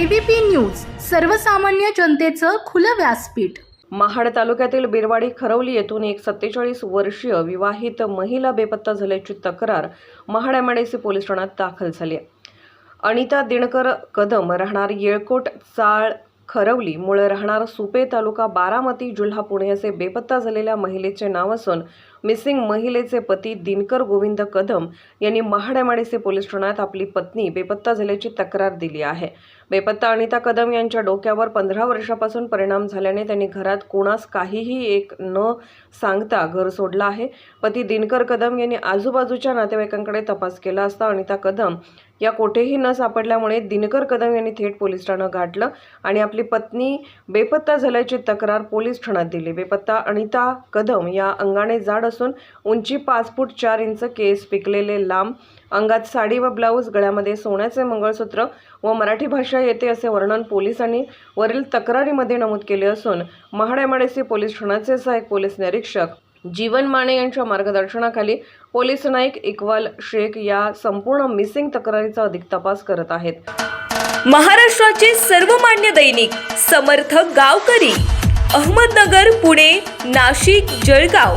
ABP news सर्वसामान्य जनतेचं खुलं व्यासपीठ. महाड तालुक्यातील बिरवाडी खरवली येथून एक सत्तेचाळीस वर्षीय विवाहित महिला बेपत्ता झाल्याची तक्रार महाड एम पोलीस ठाण्यात दाखल झाली आहे. अनिता दिनकर कदम राहणार येळकोट चाळ खरवली. मुळे राहणार सुपे तालुका बारामती जिल्हा पुणे असे बेपत्ता झालेल्या महिलेचे नाव असून मिसिंग महिलेचे पती दिनकर गोविंद कदम यांनी महाड पोलीस ठाण्यात आपली पत्नी बेपत्ता झाल्याची तक्रार दिली आहे. बेपत्ता अनिता कदम यांच्या डोक्यावर पंधरा वर्षापासून परिणाम झाल्याने त्यांनी घरात कोणास काहीही एक न सांगता घर सोडलं आहे. पती दिनकर कदम यांनी आजूबाजूच्या नातेवाईकांकडे तपास केला असता अनिता कदम या कोठेही न सापडल्यामुळे दिनकर कदम यांनी थेट पोलीस ठाणं गाठलं आणि आपली पत्नी बेपत्ता झाल्याची तक्रार पोलीस ठाण्यात दिली. बेपत्ता अनिता कदम या अंगाने जाड असून उंची पाच फूट चार इंच केस पिकलेले लांब अंगात साडी व ब्लाऊज गळ्यामध्ये सोन्याचे मंगळसूत्र व मराठी भाषा येते असे वर्णन पोलिसांनी वरील तक्रारीमध्ये नमूद केले असून महाड पोलीस ठाण्याचे सहाय्यक पोलीस निरीक्षक जीवन माने यांच्या मार्गदर्शनाखाली पोलीस नाईक इक्बाल शेख या संपूर्ण मिसिंग तक्रारीचा अधिक तपास करत आहेत. महाराष्ट्राचे सर्वमान्य दैनिक समर्थ गावकरी अहमदनगर पुणे नाशिक जळगाव.